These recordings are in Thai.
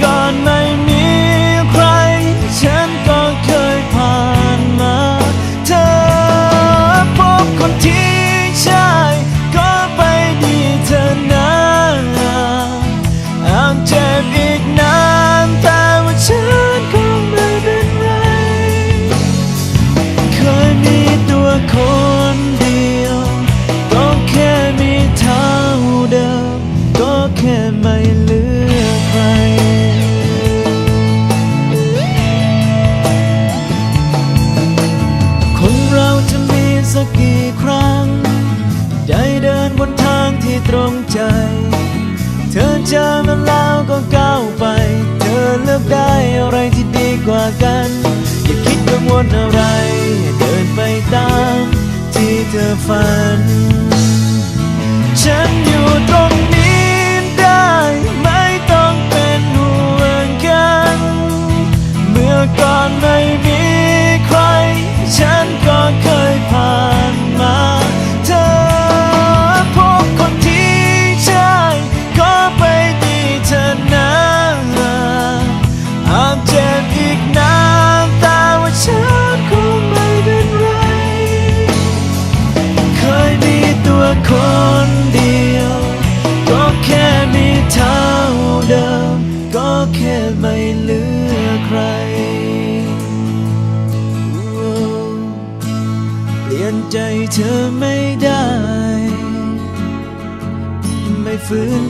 เใจ เธอเจอมันแล้วก็ก้าวไป เธอเลือกได้อะไรที่ดีกว่ากัน อย่าคิดกังวลอะไร เดินไปตามที่เธอฝัน ฉันอยู่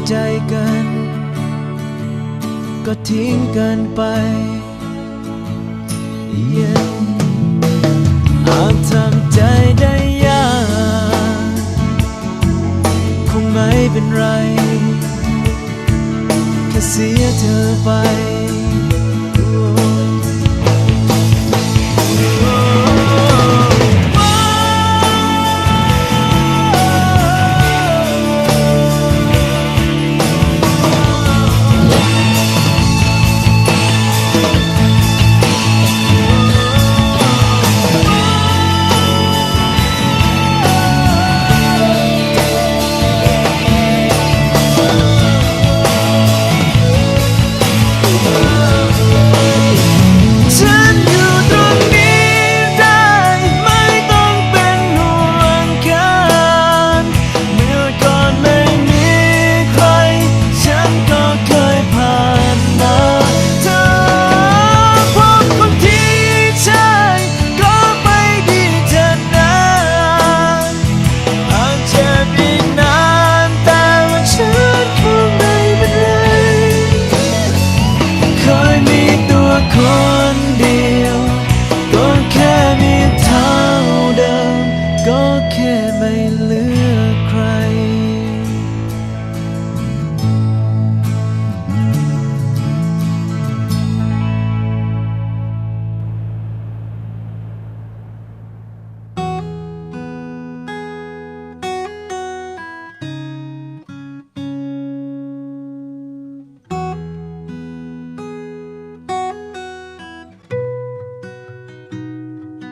ใจกัน ก็ทิ้งกันไป Yeah อาจทำใจได้ยาก คงไม่เป็นไร แค่เสียเธอไป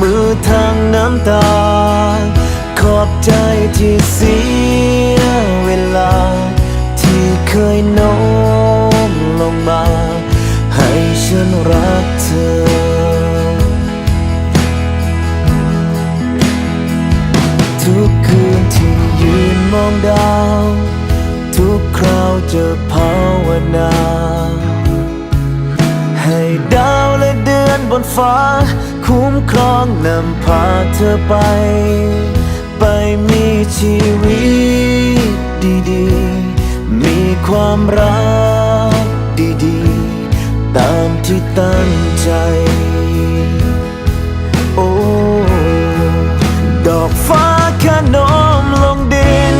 มือทางน้ำตา ขอบใจที่เสียเวลา ที่เคยโน้มลงมา ให้ฉันรักเธอ อไป ไปมีชีวิตดีๆ มีความรักดีๆ ตามที่ตั้งใจ โอ้ ดอกฟ้าแค่โน้มลงดิน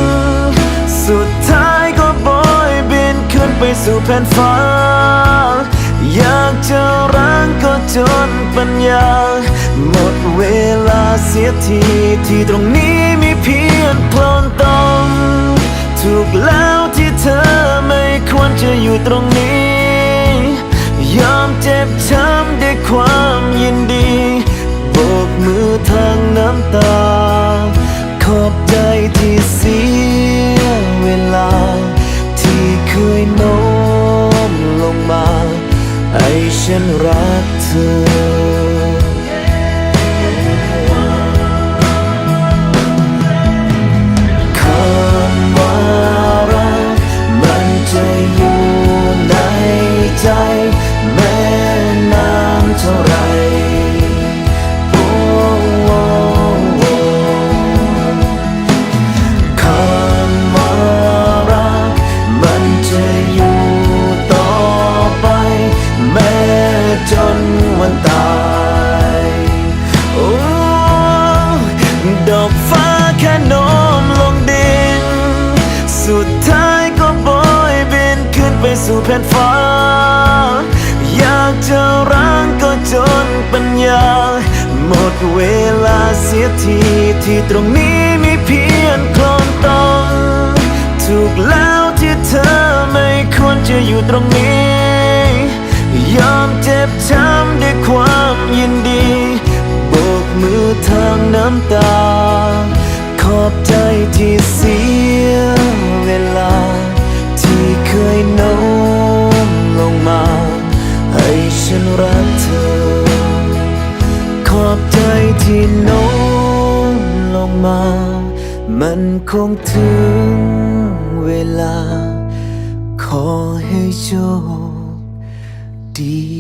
สุดท้ายก็โบยบินขึ้นไปสู่แผ่นฟ้า อยากจะรังก็จนปัญญาหมด เวลาเสียทีที่ตรงนี้มีเพียงโคลนตมถูกแล้วที่เธอไม่ควรจะอยู่ตรงนี้ ยอมเจ็บช้ำด้วยความยินดีโบกมือทางน้ำตา ขอบใจที่เสียเวลา ที่เคยโน้มลงมาให้ฉันรักเธอ สู่แผ่นฟ้า อยากจะรังก็จนปัญญา หมดเวลาเสียทีที่ตรงนี้มีเพียงโคลนตมถูกแล้วที่เธอไม่ควรจะอยู่ตรงนี้ ยอมเจ็บช้ำด้วยความยินดีโบกมือทางน้ำตา ขอบใจที่ ฉันรักเธอ ขอบใจที่โน้มลงมา มันคงถึงเวลา ขอให้โชคดี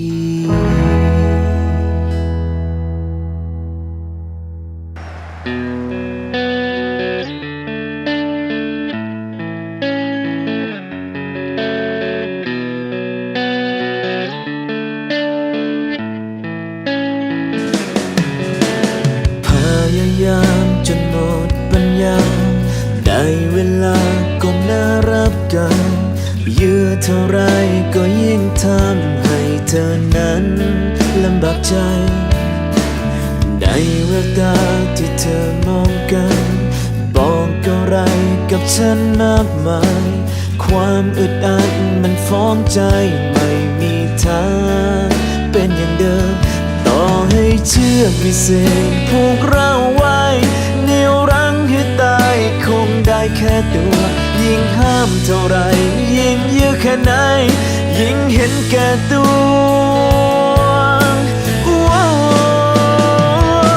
มีทางเป็นอย่างเดิม ต่อให้เชือกวิเศษผูกเราไว้เหนี่ยวรั้งให้ตายคงได้แค่ตัว ยิ่งห้ามเท่าไร ยิ่งยื้อแค่ไหน ยิ่งเห็นแก่ตัวว้า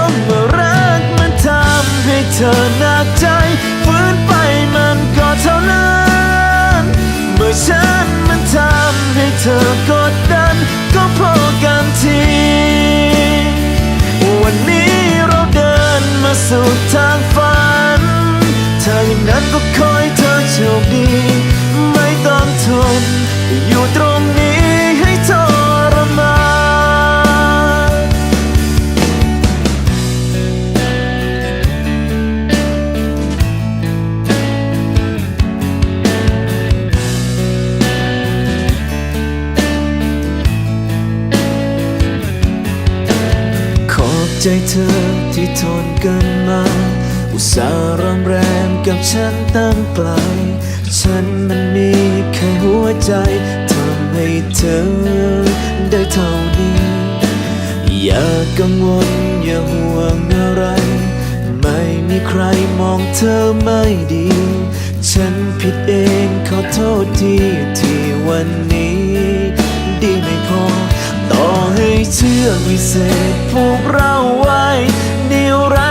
วเมรักมันทำให้เธอหนักใจฝืนไปมันก็เท่านั้นเมื่อฉัน เธอกดดันก็พอกันที วันนี้เราเดินมาสู่ทางฝันถ้าอย่างนั้นก็คง ส่าห์รำแรมกับฉันตั้งไกล ฉันมันมีแค่หัวใจทำให้เธอได้เท่านี้ อย่ากังวลอย่าห่วงอะไร ไม่มีใครมองเธอไม่ดี ฉันผิดเองขอโทษทีที่วันนี้ ดีไม่พอ ต่อให้เชื่อวิเศษผูกเราไว้นิ้วรั้ง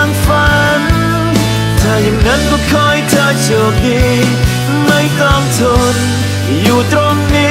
งฝันถ้า อย่างนั้นก็คอยเธอโชคดี ไม่ต้องทน อยู่ตรงนี้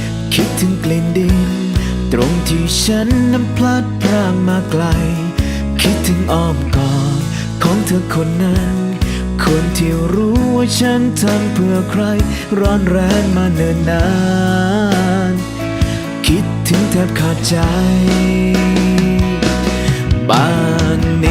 คิดถึงกลิ่นดิน ตรงที่ฉันนั้นพลัดพรางมาไกล คิดถึงอ้อมกอดของเธอคนนั้น คนที่รู้ว่าฉันทำเพื่อใคร ร้อนแรงมาเนิ่นนาน คิดถึงแทบขาดใจ บ้านนี้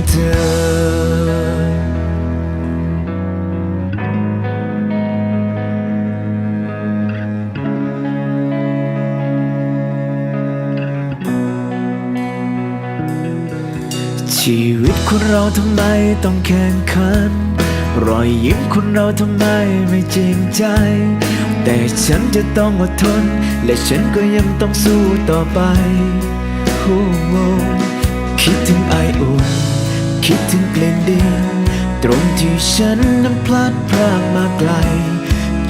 เธอชีวิตคนเราทำไมต้องแข่งขัน รอยยิ้มคนเราทำไมไม่จริงใจ แต่ฉันจะต้องอดทน และฉันก็ยังต้องสู้ต่อไปโอ้คิดถึงไออุ่น คิดถึงกลิ่นดินตรงที่ฉันนั้นพลัดพรากมาไกล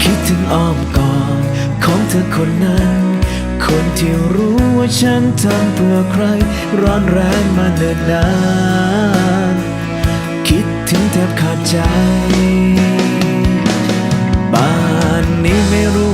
คิดถึงอ้อมกอดของเธอคนนั้น คนที่รู้ว่าฉันทำเพื่อใคร ร้อนแรงมาเนิ่นนานคิดถึงแทบขาดใจป่านนี้ไม่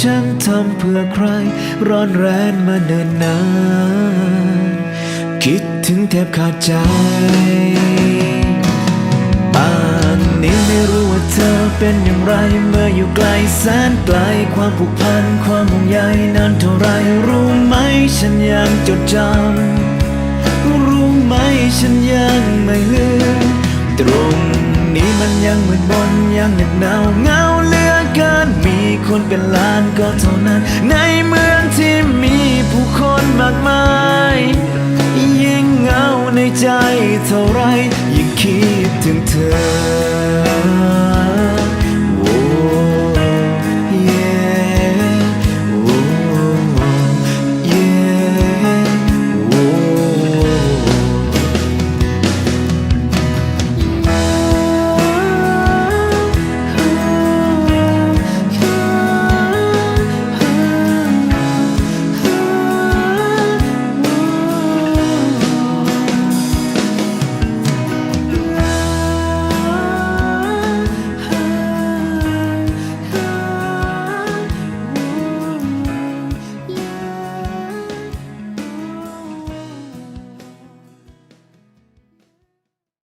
ฉันทำเพื่อใคร ร้อนแรงมาเนินนานคิดถึงแทบขาดใจป่านนี้ไม่รู้ว่าเธอเป็นอย่างไร เมื่ออยู่ไกลแสนไกล ความผูกพัน ความห่วงใยนานเท่าไรรู้ไหมฉันยังจดจำรู้ไหมฉันยังไม่ลืมตรงนี้มันยังเหมืดมนยังเหน็บหนาวเงาเลื เกินมีคนเป็นล้านก็เท่านั้น ในเมืองที่มีผู้คนมากมาย ยิ่งเหงาในใจเท่าไรยิ่งคิดถึงเธอ